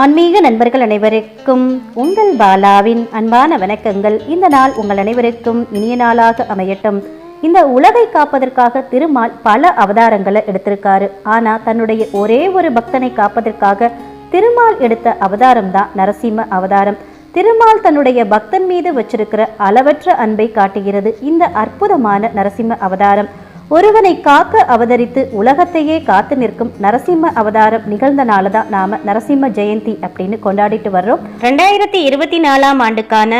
ஆன்மீக நண்பர்கள் அனைவருக்கும் உங்கள் பாலாவின் அன்பான வணக்கங்கள். இந்த நாள் உங்கள் அனைவருக்கும் இனிய நாளாக அமையட்டும். இந்த உலகை காப்பதற்காக திருமால் பல அவதாரங்களை எடுத்திருக்காரு. ஆனா தன்னுடைய ஒரே ஒரு பக்தனை காப்பதற்காக திருமால் எடுத்த அவதாரம் தான் நரசிம்ம அவதாரம். திருமால் தன்னுடைய பக்தன் மீது வச்சிருக்கிற அளவற்ற அன்பை காட்டுகிறது இந்த அற்புதமான நரசிம்ம அவதாரம். ஒருவனை காக்க அவதரித்து உலகத்தையே காத்து நிற்கும் நரசிம்ம அவதாரம் நிகழ்ந்த நாளை தான் நாம நரசிம்ம ஜெயந்தி அப்படின்னு கொண்டாடிட்டு வர்றோம். ரெண்டாயிரத்தி இருபத்தி நாலாம் ஆண்டுக்கான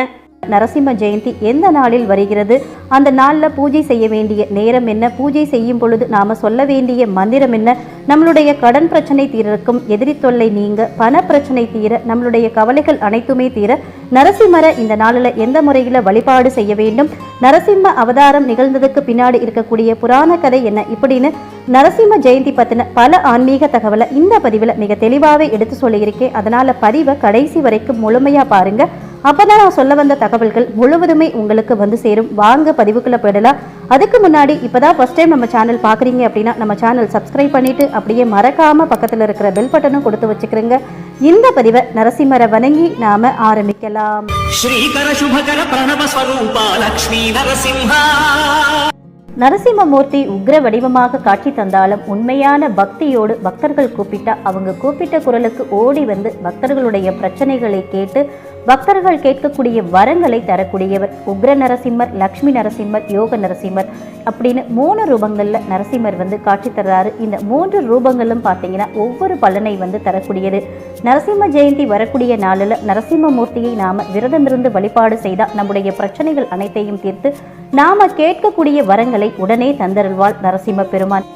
நரசிம்ம ஜெயந்தி எந்த நாளில் வருகிறது? அந்த நாளில் பூஜை செய்ய வேண்டிய நேரம் என்ன? பூஜை செய்யும் பொழுது நாம சொல்ல வேண்டிய மந்திரம் என்ன? நம்மளுடைய கடன் பிரச்சனை தீரக்கும் எதிரி தொல்லை நீங்க பண பிரச்சனை தீர நம்மளுடைய கவலைகள் அனைத்துமே தீர நரசிம்மரை இந்த நாளில் எந்த முறையில் வழிபாடு செய்ய வேண்டும்? நரசிம்ம அவதாரம் நிகழ்ந்ததுக்கு பின்னாடி இருக்கக்கூடிய புராண கதை என்ன? இப்படின்னு நரசிம்ம ஜெயந்தி பற்றின பல ஆன்மீக தகவலை இந்த பதிவில் மிக தெளிவாகவே எடுத்து சொல்லியிருக்கேன். அதனால் பதிவை கடைசி வரைக்கும் முழுமையா பாருங்க. அப்போதான் நான் சொல்ல வந்த தகவல்கள் முழுவதுமே உங்களுக்கு வந்து சேரும். வாங்க பதிவுக்குள்ளே போயிடலாம். அதுக்கு முன்னாடி இப்போ தான் ஃபஸ்ட் டைம் நம்ம சேனல் பார்க்குறீங்க அப்படின்னா நம்ம சேனல் சப்ஸ்கிரைப் பண்ணிவிட்டு அப்படியே மறக்காமல் பக்கத்தில் இருக்கிற பெல் பட்டனும் கொடுத்து வச்சுக்கிறோங்க. இந்த பதிவை நரசிம்மரை வணங்கி நாம ஆரம்பிக்கலாம். ஸ்ரீகர சுபகர பிரணவஸ்வரூபா லக்ஷ்மி நரசிம்ஹா. நரசிம்மமூர்த்தி உக்ர வடிவமாக காட்சி தந்தாலும் உண்மையான பக்தியோடு பக்தர்கள் கூப்பிட்டா அவங்க கூப்பிட்ட குரலுக்கு ஓடி வந்து பக்தர்களுடைய பிரச்சனைகளை கேட்டு பக்தர்கள் கேட்கக்கூடிய வரங்களை தரக்கூடியவர். உக்ர நரசிம்மர் லக்ஷ்மி நரசிம்மர் யோக நரசிம்மர் அப்படின்னு மூணு ரூபங்களில் நரசிம்மர் வந்து காட்சி தர்றாரு. இந்த மூன்று ரூபங்களும் பார்த்தீங்கன்னா ஒவ்வொரு பலனை வந்து தரக்கூடியது. நரசிம்ம ஜெயந்தி வரக்கூடிய நாளில் நரசிம்மமூர்த்தியை நாம விரதமிருந்து வழிபாடு செய்தால் நம்முடைய பிரச்சனைகள் அனைத்தையும் தீர்த்து நாம கேட்கக்கூடிய வரங்களை உடனே தந்தருள்வாள் நரசிம்ம பெருமான்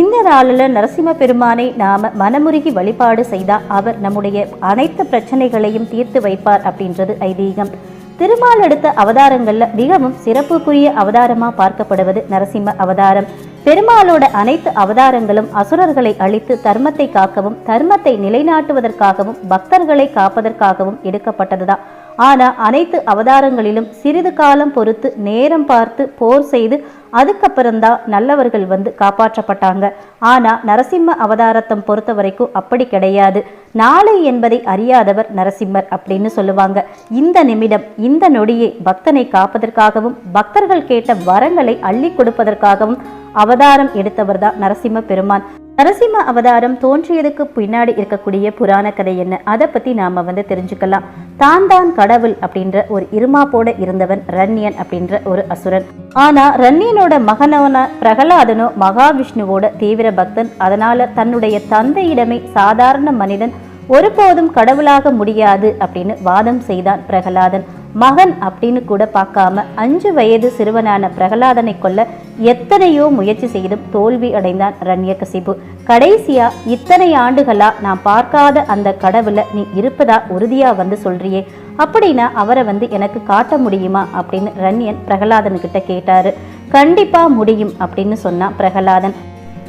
இந்த நாளில் நரசிம்ம பெருமானை நாம மனமுருகி வழிபாடு செய்தா அவர் நம்முடைய அனைத்து பிரச்சனைகளையும் தீர்த்து வைப்பார் அப்படின்றது ஐதீகம். திருமால் எடுத்த அவதாரங்கள்ல மிகவும் சிறப்புக்குரிய அவதாரமா பார்க்கப்படுவது நரசிம்ம அவதாரம். பெருமாளோட அனைத்து அவதாரங்களும் அசுரர்களை அழித்து தர்மத்தை காக்கவும் தர்மத்தை நிலைநாட்டுவதற்காகவும் பக்தர்களை காப்பதற்காகவும் எடுக்கப்பட்டதுதான். ஆனா அனைத்து அவதாரங்களிலும் சிறிது காலம் பொறுத்து நேரம் பார்த்து போர் செய்து அதுக்கப்புறம்தான் நல்லவர்கள் வந்து காப்பாற்றப்பட்டாங்க. ஆனா நரசிம்ம அவதாரத்தம் பொறுத்த வரைக்கும் அப்படி கிடையாது. நாளை என்பதை அறியாதவர் நரசிம்மர் அப்படின்னு சொல்லுவாங்க. இந்த நிமிடம் இந்த நொடியை பக்தனை காப்பதற்காகவும் பக்தர்கள் கேட்ட வரங்களை அள்ளி கொடுப்பதற்காகவும் அவதாரம் எடுத்தவர் தான் நரசிம்ம பெருமான். நரசிம்ம அவதாரம் தோன்றியதுக்கு பின்னாடி இருக்கக்கூடிய புராண கதை என்ன? அதை பற்றி நாம வந்து தெரிஞ்சுக்கலாம். தான் தான் கடவுள் அப்படின்ற ஒரு இருமாப்போட இருந்தவன் ரன்யன் அப்படின்ற ஒரு அசுரன். ஆனா ரன்னியனோட மகனான பிரகலாதனோ மகாவிஷ்ணுவோட தீவிர பக்தன். அதனால தன்னுடைய தந்தையிடமே சாதாரண மனிதன் ஒருபோதும் கடவுளாக முடியாது அப்படின்னு வாதம் செய்தான் பிரகலாதன். மகன் அப்படின்னு கூட பார்க்காம அஞ்சு வயது சிறுவனான பிரகலாதனை கொல்ல எத்தனையோ முயற்சி செய்தும் தோல்வி அடைந்தான் ரண்யகசிபு கடைசியா இத்தனை ஆண்டுகளா நான் பார்க்காத அந்த கடவுளை நீ இருப்பதா உறுதியா வந்து சொல்றியே. அப்படின்னா அவரை வந்து எனக்கு காட்ட முடியுமா அப்படின்னு ரண்யன் பிரகலாதன்கிட்ட கேட்டாரு. கண்டிப்பா முடியும் அப்படின்னு சொன்னான் பிரகலாதன்.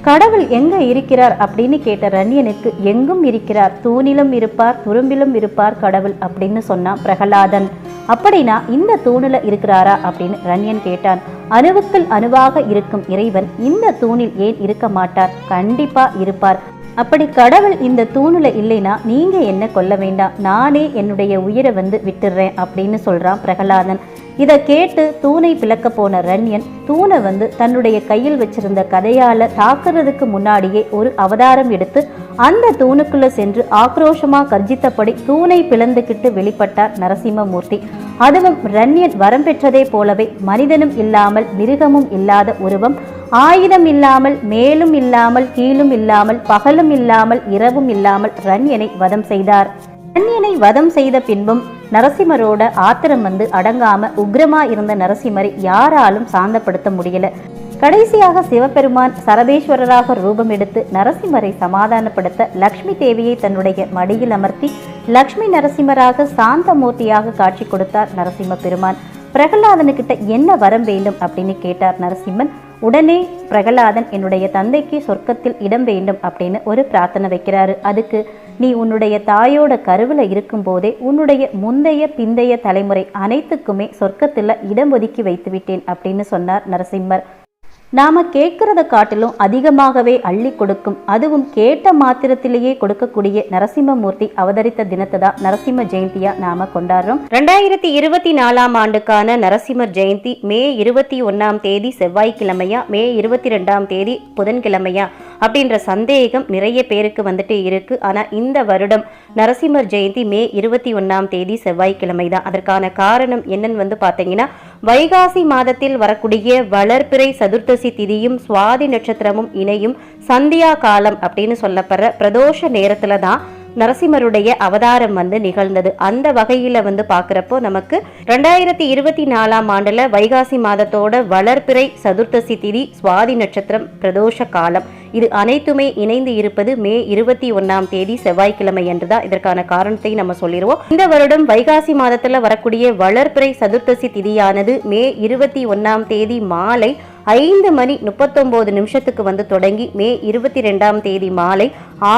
கடவுள் எங்க இருக்கிறார் அப்படின்னு கேட்ட ரண்யனுக்கு எங்கும் இருக்கிறார்? தூணிலும் இருப்பார் துரும்பிலும் இருப்பார் கடவுள் அப்படின்னு சொன்னான் பிரகலாதன். அப்படின்னா இந்த தூணில் இருக்கிறாரா அப்படின்னு ரண்யன் கேட்டான். அணுவுக்குள் அணுவாக இருக்கும் இறைவன் இந்த தூணில் ஏன் இருக்க மாட்டார்? கண்டிப்பா இருப்பார். அப்படி கடவுள் இந்த தூணுல இல்லைனா நீங்க என்ன கொல்ல வேண்டாம்? நானே என்னுடைய உயிரை வந்து விட்டுடுறேன் அப்படின்னு சொல்றான் பிரகலாதன். இதை கேட்டு தூணை பிளக்க போன ரண்யன் தூணை வந்து தன்னுடைய கையில் வச்சிருந்த கதையால தாக்குறதுக்கு முன்னாடியே ஒரு அவதாரம் எடுத்து அந்த தூணுக்குள்ள சென்று ஆக்ரோஷமா கர்ஜித்தபடி தூணை பிளந்துக்கிட்டு வெளிப்பட்டார் நரசிம்மமூர்த்தி. அதுவும் ரண்யன் வரம் பெற்றதே போலவே மனிதனும் இல்லாமல் மிருகமும் இல்லாத உருவம் ஆயுதம் இல்லாமல் மேலும் இல்லாமல் கீழும் இல்லாமல் பகலும் இல்லாமல் இரவும் இல்லாமல் ரண்யனை வதம் செய்தார். ரண்யனை வதம் செய்த பின்பும் நரசிம்மரோட ஆத்திரம் வந்து அடங்காம உக்ரமா இருந்த நரசிம்மரை யாராலும் சாந்தப்படுத்த முடியல. கடைசியாக சிவபெருமான் சரபேஸ்வரராக ரூபம் எடுத்து நரசிம்மரை சமாதானப்படுத்த லக்ஷ்மி தேவியை தன்னுடைய மடியில் அமர்த்தி லக்ஷ்மி நரசிம்மராக சாந்த மூர்த்தியாக காட்சி கொடுத்தார் நரசிம்ம பெருமான். பிரகலாதனுக்கிட்ட என்ன வரம் வேண்டும் அப்படின்னு கேட்டார் நரசிம்மன். உடனே பிரகலாதன் என்னுடைய தந்தைக்கு சொர்க்கத்தில் இடம் வேண்டும் அப்படின்னு ஒரு பிரார்த்தனை வைக்கிறாரு. அதுக்கு நீ உன்னுடைய தாயோட கருவில் இருக்கும்போதே உன்னுடைய முந்தைய பிந்தைய தலைமுறை அனைத்துக்குமே சொர்க்கத்தில் இடம் ஒதுக்கி வைத்து விட்டேன் அப்படின்னு சொன்னார் நரசிம்மர். நாம கேட்கறத காட்டிலும் அதிகமாகவே அள்ளி கொடுக்கும் அதுவும் கேட்ட மாத்திரத்திலேயே கொடுக்கக்கூடிய நரசிம்மமூர்த்தி அவதரித்த தினத்தை தான் நரசிம்ம ஜெயந்தியா நாம கொண்டாடுறோம். ரெண்டாயிரத்தி இருபத்தி நாலாம் ஆண்டுக்கான நரசிம்மர் ஜெயந்தி மே இருபத்தி ஒன்னாம் தேதி செவ்வாய்க்கிழமையா மே இருபத்தி ரெண்டாம் தேதி புதன்கிழமையா அப்படின்ற சந்தேகம் நிறைய பேருக்கு வந்துட்டு இருக்கு. ஆனா இந்த வருடம் நரசிம்மர் ஜெயந்தி மே இருபத்தி ஒன்னாம் தேதி செவ்வாய்க்கிழமை தான் அதற்கான காரணம் என்னன்னு வந்து பார்த்தீங்கன்னா வைகாசி மாதத்தில் வரக்கூடிய வளர்பிறை சதுர்த்தசி திதியும் சுவாதி நட்சத்திரமும் இணையும் சந்தியா காலம் அப்படின்னு சொல்லப்படுற பிரதோஷ நேரத்துல தான் நரசிம்மருடைய அவதாரம் வந்து நிகழ்ந்தது. அந்த வகையில வந்து பாக்குறப்போ நமக்கு ரெண்டாயிரத்தி இருபத்தி நாலாம் ஆண்டுல வைகாசி மாதத்தோட வளர்பிறை சதுர்த்தசி திதி சுவாதி நட்சத்திரம் பிரதோஷ காலம். இது அனைத்துமே இணைந்து இருப்பது மே இருபத்தி ஒன்னாம் தேதி செவ்வாய்க்கிழமை என்றுதான் இதற்கான காரணத்தை நம்ம சொல்லிடுவோம் இந்த வருடம் வைகாசி மாதத்துல வரக்கூடிய வளர்பிறை சதுர்த்தசி திதியானது மே இருபத்தி ஒன்னாம் தேதி மாலை ஐந்து மணி முப்பத்தொம்போது நிமிஷத்துக்கு வந்து தொடங்கி மே இருபத்தி ரெண்டாம் தேதி மாலை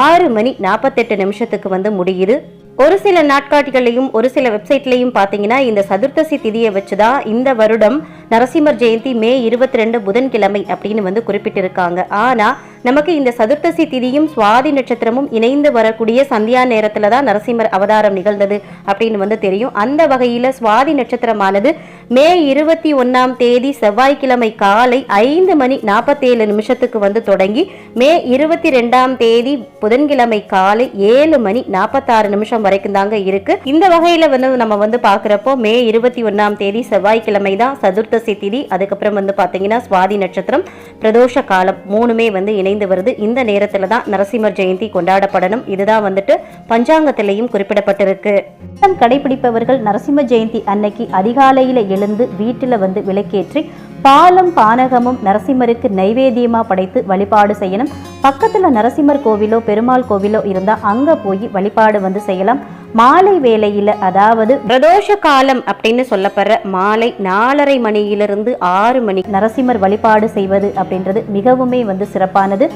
ஆறு மணி நாற்பத்தெட்டு நிமிஷத்துக்கு வந்து முடியுது. ஒரு சில நாட்காட்டிகளையும் ஒரு சில வெப்சைட்லையும் பார்த்தீங்கன்னா இந்த சதுர்த்தசி திதியை வச்சுதான் இந்த வருடம் நரசிம்மர் ஜெயந்தி மே இருபத்தி ரெண்டு புதன்கிழமை அப்படின்னு வந்து குறிப்பிட்டிருக்காங்க. ஆனா நமக்கு இந்த சதுர்த்தசி திதியும் சுவாதி நட்சத்திரமும் இணைந்து வரக்கூடிய சந்தியா நேரத்துல தான் நரசிம்மர் அவதாரம் நிகழ்ந்தது அப்படின்னு வந்து தெரியும். அந்த வகையில சுவாதி நட்சத்திரமானது மே இருபத்தி ஒன்னாம் தேதி செவ்வாய்க்கிழமை காலை ஐந்து மணி நாற்பத்தேழு நிமிஷத்துக்கு வந்து தொடங்கி மே இருபத்தி ரெண்டாம் தேதி புதன்கிழமை காலை ஏழு மணி நாற்பத்தாறு நிமிஷம் வரைக்கும் தாங்க இருக்கு. இந்த வகையில வந்து நம்ம வந்து பாக்குறப்போ மே இருபத்தி ஒன்னாம் தேதி செவ்வாய்க்கிழமை தான் சதுர்த்தசி திதி அதுக்கப்புறம் வந்து பார்த்தீங்கன்னா சுவாதி நட்சத்திரம் பிரதோஷ காலம் மூணுமே வந்து இணைந்து வருது. இந்த நேரத்தில் தான் நரசிம்மர் ஜெயந்தி கொண்டாடப்படணும். இதுதான் வந்துட்டு பஞ்சாங்கத்திலையும் குறிப்பிடப்பட்டிருக்கு. விரதம் கடைபிடிப்பவர்கள் நரசிம்ம ஜெயந்தி அன்னைக்கு அதிகாலையில் எழுந்து வீட்டில் வந்து விளக்கேற்றி பாலும் பானகமும் நரசிம்மருக்கு நைவேத்தியமாக படைத்து வழிபாடு செய்யணும். பக்கத்தில் நரசிம்மர் கோவிலோ பெருமாள் கோவிலோ இருந்தால் அங்கே போய் வழிபாடு வந்து செய்யலாம். மாலை வேளையில் அதாவது பிரதோஷ காலம் அப்படின்னு சொல்லப்படுற மாலை நாலரை மணியிலிருந்து ஆறு மணி நரசிம்மர் வழிபாடு செய்வது அப்படின்றது மிகவுமே வந்து சிறப்பானது.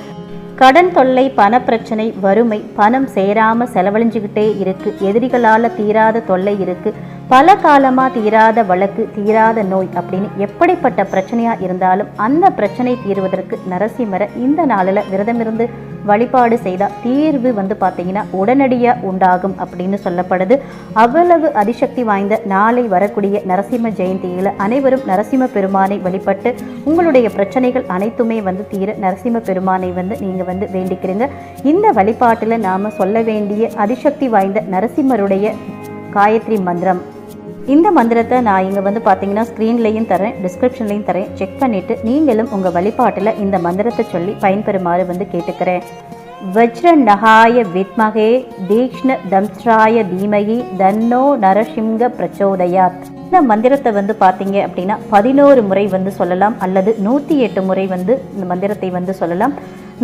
கடன் தொல்லை பணப்பிரச்சனை வறுமை பணம் சேராம செலவழிஞ்சுக்கிட்டே இருக்கு. எதிரிகளால தீராத தொல்லை இருக்கு. பல காலமாக தீராத வழக்கு தீராத நோய் அப்படின்னு எப்படிப்பட்ட பிரச்சனையாக இருந்தாலும் அந்த பிரச்சனை தீர்வதற்கு நரசிம்மரை இந்த நாளில் விரதமிருந்து வழிபாடு செய்தால் தீர்வு வந்து பார்த்தீங்கன்னா உடனடியாக உண்டாகும் அப்படின்னு சொல்லப்படுது. அவ்வளவு அதிசக்தி வாய்ந்த நாளை வரக்கூடிய நரசிம்ம ஜெயந்தியில் அனைவரும் நரசிம்ம பெருமானை வழிபட்டு உங்களுடைய பிரச்சனைகள் அனைத்துமே வந்து தீர நரசிம்ம பெருமானை வந்து நீங்கள் வந்து வேண்டிக்கிறீங்க. இந்த வழிபாட்டில் நாம் சொல்ல வேண்டிய அதிசக்தி வாய்ந்த நரசிம்மருடைய காயத்ரி மந்திரம். இந்த மந்திரத்தை நான் இங்கே வந்து பார்த்தீங்கன்னா ஸ்க்ரீன்லேயும் தரேன் டிஸ்கிரிப்ஷன்லேயும் தரேன். செக் பண்ணிவிட்டு நீங்களும் உங்கள் வழிபாட்டில் இந்த மந்திரத்தை சொல்லி பயன்பெறுமாறு வந்து கேட்டுக்கிறேன். வஜ்ர நகாய வித்மகே தீக்ஷ்ண தம்ஸ்ராய தீமகி தன்னோ நரசிங்க பிரச்சோதயாத். இந்த மந்திரத்தை வந்து பார்த்தீங்க அப்படின்னா பதினோரு முறை வந்து சொல்லலாம் அல்லது நூற்றி எட்டு முறை வந்து இந்த மந்திரத்தை வந்து சொல்லலாம்.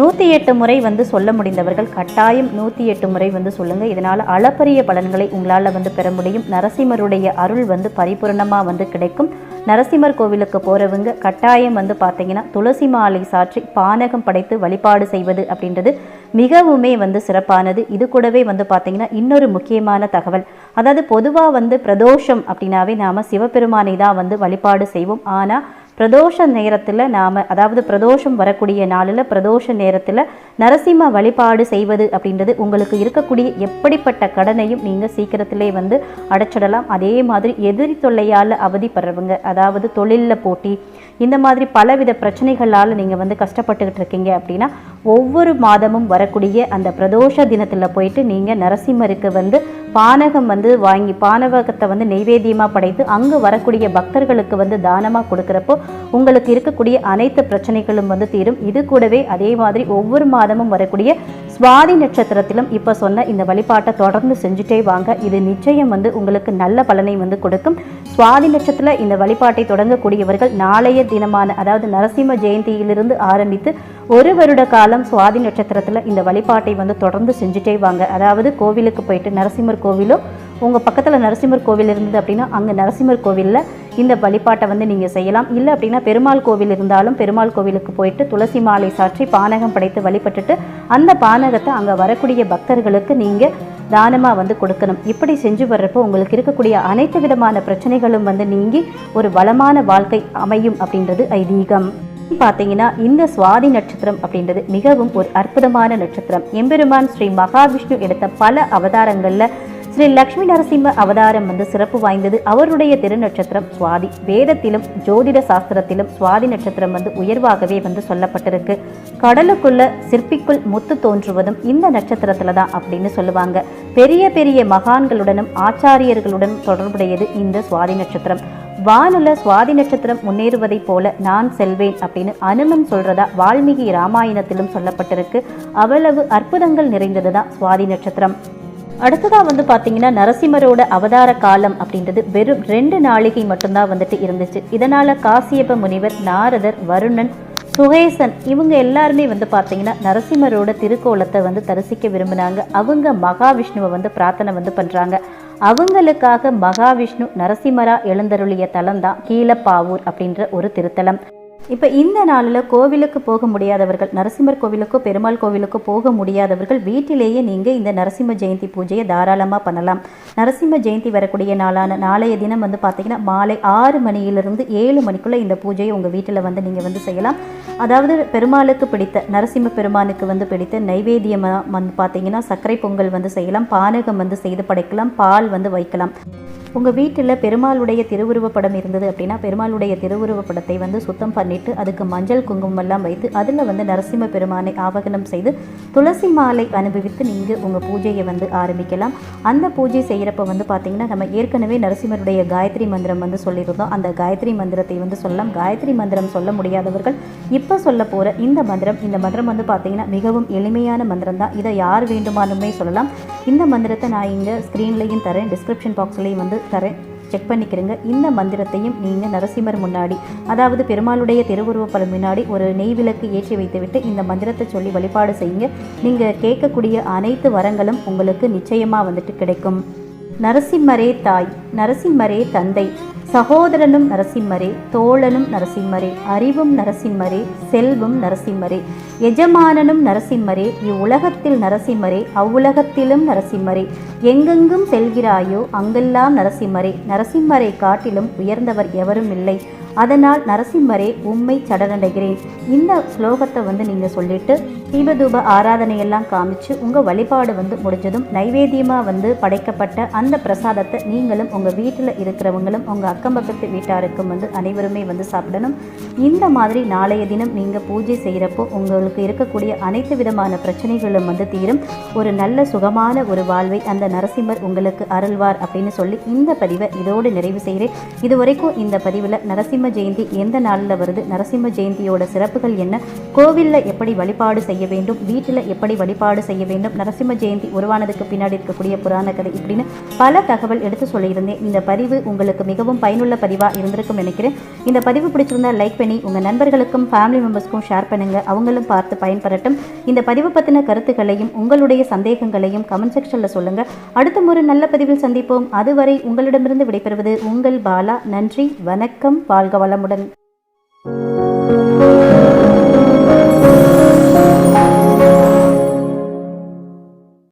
நூற்றி எட்டு முறை வந்து சொல்ல முடிந்தவர்கள் கட்டாயம் நூற்றி எட்டு முறை வந்து சொல்லுங்கள் இதனால் அளப்பரிய பலன்களை உங்களால் வந்து பெற முடியும். நரசிம்மருடைய அருள் வந்து பரிபூர்ணமாக வந்து கிடைக்கும். நரசிம்மர் கோவிலுக்கு போகிறவங்க கட்டாயம் வந்து பார்த்தீங்கன்னா துளசி மாலை சாற்றி பானகம் படைத்து வழிபாடு செய்வது அப்படின்றது மிகவுமே வந்து சிறப்பானது. இது கூடவே வந்து பார்த்தீங்கன்னா இன்னொரு முக்கியமான தகவல். அதாவது பொதுவாக வந்து பிரதோஷம் அப்படின்னாவே நாம் சிவபெருமானை தான் வந்து வழிபாடு செய்வோம். ஆனால் பிரதோஷ நேரத்தில் நாம் அதாவது பிரதோஷம் வரக்கூடிய நாளில் பிரதோஷ நேரத்தில் நரசிம்ம வழிபாடு செய்வது அப்படின்றது உங்களுக்கு இருக்கக்கூடிய எப்படிப்பட்ட கடனையும் நீங்கள் சீக்கிரத்திலே வந்து அடைச்சிடலாம். அதே மாதிரி எதிரி தொல்லையால் அவதிப்படுறவங்க அதாவது தொழிலில் போட்டி இந்த மாதிரி பலவித பிரச்சனைகளால் நீங்கள் வந்து கஷ்டப்பட்டுக்கிட்டு இருக்கீங்க அப்படின்னா ஒவ்வொரு மாதமும் வரக்கூடிய அந்த பிரதோஷ தினத்தில் போயிட்டு நீங்கள் நரசிம்மருக்கு வந்து பானகம் வந்து வாங்கி பானகத்தை வந்து நெய்வேத்தியமாக படைத்து அங்கு வரக்கூடிய பக்தர்களுக்கு வந்து தானமாக கொடுக்குறப்போ உங்களுக்கு இருக்கக்கூடிய அனைத்து பிரச்சனைகளும் வந்து தீரும். இது கூடவே அதே மாதிரி ஒவ்வொரு மாதமும் வரக்கூடிய சுவாதி நட்சத்திரத்திலும் இப்போ சொன்ன இந்த வழிபாட்டை தொடர்ந்து செஞ்சுட்டே வாங்க. இது நிச்சயம் வந்து உங்களுக்கு நல்ல பலனை வந்து கொடுக்கும். சுவாதி நட்சத்திரத்தில் இந்த வழிபாட்டை தொடங்கக்கூடியவர்கள் நாளைய தினமான அதாவது நரசிம்ம ஜெயந்தியிலிருந்து ஆரம்பித்து ஒரு வருட காலம் சுவாதி நட்சத்திரத்தில் இந்த வழிபாட்டை வந்து தொடர்ந்து செஞ்சுட்டே வாங்க. அதாவது கோவிலுக்கு போயிட்டு நரசிம்மர் கோவிலோ உங்கள் பக்கத்தில் நரசிம்மர் கோவில் இருந்தது அப்படின்னா அங்கே நரசிம்மர் கோவிலில் இந்த வழிபாட்டை வந்து நீங்கள் செய்யலாம். இல்லை அப்படின்னா பெருமாள் கோவில் இருந்தாலும் பெருமாள் கோவிலுக்கு போயிட்டு துளசி மாலை சாற்றி பானகம் படைத்து வழிபட்டுட்டு அந்த பானகத்தை அங்கே வரக்கூடிய பக்தர்களுக்கு நீங்கள் தானமாக வந்து கொடுக்கணும். இப்படி செஞ்சு வர்றப்போ உங்களுக்கு இருக்கக்கூடிய அனைத்து விதமான பிரச்சனைகளும் வந்து நீங்கி ஒரு வளமான வாழ்க்கை அமையும் அப்படின்றது ஐதீகம். பார்த்தீங்கன்னா இந்த சுவாதி நட்சத்திரம் அப்படின்றது மிகவும் ஒரு அற்புதமான நட்சத்திரம். எம்பெருமான் ஸ்ரீ மகாவிஷ்ணு எடுத்த பல அவதாரங்களில் ஸ்ரீ லக்ஷ்மி நரசிம்ம அவதாரம் வந்து சிறப்பு வாய்ந்தது. அவருடைய திருநட்சத்திரம் சுவாதி. வேதத்திலும் ஜோதிட சாஸ்திரத்திலும் சுவாதி நட்சத்திரம் வந்து உயர்வாகவே வந்து சொல்லப்பட்டிருக்கு. கடலுக்குள்ள சிற்பிக்குள் முத்து தோன்றுவதும் இந்த நட்சத்திரத்துல தான் அப்படின்னு சொல்லுவாங்க. பெரிய பெரிய மகான்களுடனும் ஆச்சாரியர்களுடன் தொடர்புடையது இந்த சுவாதி நட்சத்திரம். வானுல சுவாதி நட்சத்திரம் முன்னேறுவதைப் போல நான் செல்வேன் அப்படின்னு அனுமன் சொல்றதா வால்மீகி ராமாயணத்திலும் சொல்லப்பட்டிருக்கு. அவ்வளவு அற்புதங்கள் நிறைந்தது தான் சுவாதி நட்சத்திரம். அடுத்ததாக வந்து பார்த்தீங்கன்னா நரசிம்மரோட அவதார காலம் அப்படின்றது வெறும் ரெண்டு நாளிகை மட்டும்தான் வந்துட்டு இருந்துச்சு. இதனால காசியப்ப முனிவர் நாரதர் வருணன் சுகேசன் இவங்க எல்லாருமே வந்து பார்த்தீங்கன்னா நரசிம்மரோட திருக்கோலத்தை வந்து தரிசிக்க விரும்பினாங்க. அவங்க மகாவிஷ்ணுவை வந்து பிரார்த்தனை வந்து பண்ணுறாங்க அவங்களுக்காக மகாவிஷ்ணு நரசிம்மரா எழுந்தருளிய தலம் தான் கீழப்பாவூர் அப்படின்ற ஒரு திருத்தலம். இப்போ இந்த நாளில் கோவிலுக்கு போக முடியாதவர்கள் நரசிம்மர் கோவிலுக்கோ பெருமாள் கோவிலுக்கோ போக முடியாதவர்கள் வீட்டிலேயே நீங்கள் இந்த நரசிம்ம ஜெயந்தி பூஜையை தாராளமாக பண்ணலாம். நரசிம்ம ஜெயந்தி வரக்கூடிய நாளான நாளைய தினம் வந்து பார்த்தீங்கன்னா மாலை ஆறு மணியிலிருந்து ஏழு மணிக்குள்ளே இந்த பூஜையை உங்கள் வீட்டில் வந்து நீங்கள் வந்து செய்யலாம். அதாவது பெருமாளுக்கு பிடித்த நரசிம்ம பெருமானுக்கு வந்து பிடித்த நைவேத்தியமாக வந்து பார்த்தீங்கன்னா சர்க்கரை பொங்கல் வந்து செய்யலாம் பானகம் வந்து செய்து படைக்கலாம் பால் வந்து வைக்கலாம். உங்கள் வீட்டில் பெருமாளுடைய திருவுருவப்படம் இருந்தது அப்படின்னா பெருமாளுடைய திருவுருவ படத்தை வந்து சுத்தம் பண்ணிட்டு அதுக்கு மஞ்சள் குங்குமம் எல்லாம் வைத்து அதில் வந்து நரசிம்ம பெருமானை ஆவகனம் செய்து துளசி மாலை அனுபவித்து நீங்கள் உங்கள் பூஜையை வந்து ஆரம்பிக்கலாம். அந்த பூஜை செய்கிறப்ப வந்து பார்த்திங்கன்னா நம்ம ஏற்கனவே நரசிம்மருடைய காயத்ரி மந்திரம் வந்து சொல்லியிருந்தோம். அந்த காயத்ரி மந்திரத்தை வந்து சொல்லலாம். காயத்ரி மந்திரம் சொல்ல முடியாதவர்கள் இப்போ சொல்ல போகிற இந்த மந்திரம் இந்த மந்திரம் வந்து பார்த்திங்கன்னா மிகவும் எளிமையான மந்திரம் தான் இதை யார் வேண்டுமானுமே சொல்லலாம். இந்த மந்திரத்தை நான் இங்கே ஸ்க்ரீன்லேயும் தரேன். டிஸ்கிரிப்ஷன் பாக்ஸ்லேயும் வந்து தரேன். செக் பண்ணிக்கிறேங்க. இந்த மந்திரத்தையும் நீங்கள் நரசிம்மர் முன்னாடி அதாவது பெருமாளுடைய திருவுருவப்படம் முன்னாடி ஒரு நெய் விளக்கு ஏற்றி வைத்துவிட்டு இந்த மந்திரத்தை சொல்லி வழிபாடு செய்யுங்க. நீங்கள் கேட்கக்கூடிய அனைத்து வரங்களும் உங்களுக்கு நிச்சயமாக வந்துட்டு கிடைக்கும். நரசிம்மரே தாய் நரசிம்மரே தந்தை சகோதரனும் நரசிம்மரே தோழனும் நரசிம்மரே அறிவும் நரசிம்மரே செல்வம் நரசிம்மரே எஜமானனும் நரசிம்மரே இவ்வுலகத்தில் நரசிம்மரே அவ்வுலகத்திலும் நரசிம்மரே எங்கெங்கும் செல்கிறாயோ அங்கெல்லாம் நரசிம்மரே நரசிம்மரை காட்டிலும் உயர்ந்தவர் எவரும் இல்லை. அதனால் நரசிம்மரே உம்மை சடனடைகிறேன் இந்த ஸ்லோகத்தை வந்து நீங்கள் சொல்லிட்டு தீபதூப ஆராதனையெல்லாம் காமிச்சு உங்கள் வழிபாடு வந்து முடிஞ்சதும் நைவேத்தியமாக வந்து படைக்கப்பட்ட அந்த பிரசாதத்தை நீங்களும் உங்கள் வீட்டில் இருக்கிறவங்களும் உங்கள் அக்கம் பக்கத்து வீட்டாருக்கும் வந்து அனைவருமே வந்து சாப்பிடணும். இந்த மாதிரி நாளைய தினம் நீங்கள் பூஜை செய்கிறப்போ உங்களுக்கு இருக்கக்கூடிய அனைத்து விதமான பிரச்சனைகளும் வந்து தீரும். ஒரு நல்ல சுகமான ஒரு வாழ்வை அந்த நரசிம்மர் உங்களுக்கு அருள்வார் அப்படின்னு சொல்லி இந்த பதிவை இதோடு நிறைவு செய்கிறேன். இதுவரைக்கும் இந்த பதிவில் நரசிம்ம ஜெயந்தி எந்த நாளில் வருது? நரசிம்ம ஜெயந்தியோட சிறப்புகள் என்ன? கோவிலில் எப்படி வழிபாடு செய்ய வேண்டும்? வீட்டில் எப்படி வழிபாடு செய்ய வேண்டும்? நரசிம்ம ஜெயந்தி உருவானதுக்கு பின்னாடி இருக்கக்கூடிய புராண கதை இப்படின்னு பல தகவல் எடுத்து சொல்லியிருந்தேன். இந்த பதிவு உங்களுக்கு மிகவும் பயனுள்ள பதிவாக இருந்திருக்கும் நினைக்கிறேன். இந்த பதிவு பிடிச்சிருந்தா லைக் பண்ணி உங்கள் நண்பர்களுக்கும் ஃபேமிலி மெம்பர்ஸ்க்கும் ஷேர் பண்ணுங்கள் அவங்களும் பார்த்து பயன்பெறட்டும். இந்த பதிவு பற்றின கருத்துக்களையும் உங்களுடைய சந்தேகங்களையும் கமெண்ட் செக்ஷனில் சொல்லுங்கள் அடுத்த ஒரு நல்ல பதிவில் சந்திப்போம். அதுவரை உங்களிடமிருந்து விடைபெறுவது உங்கள் பாலா. நன்றி வணக்கம் வாழ்க வாழ்க வளமுடன்.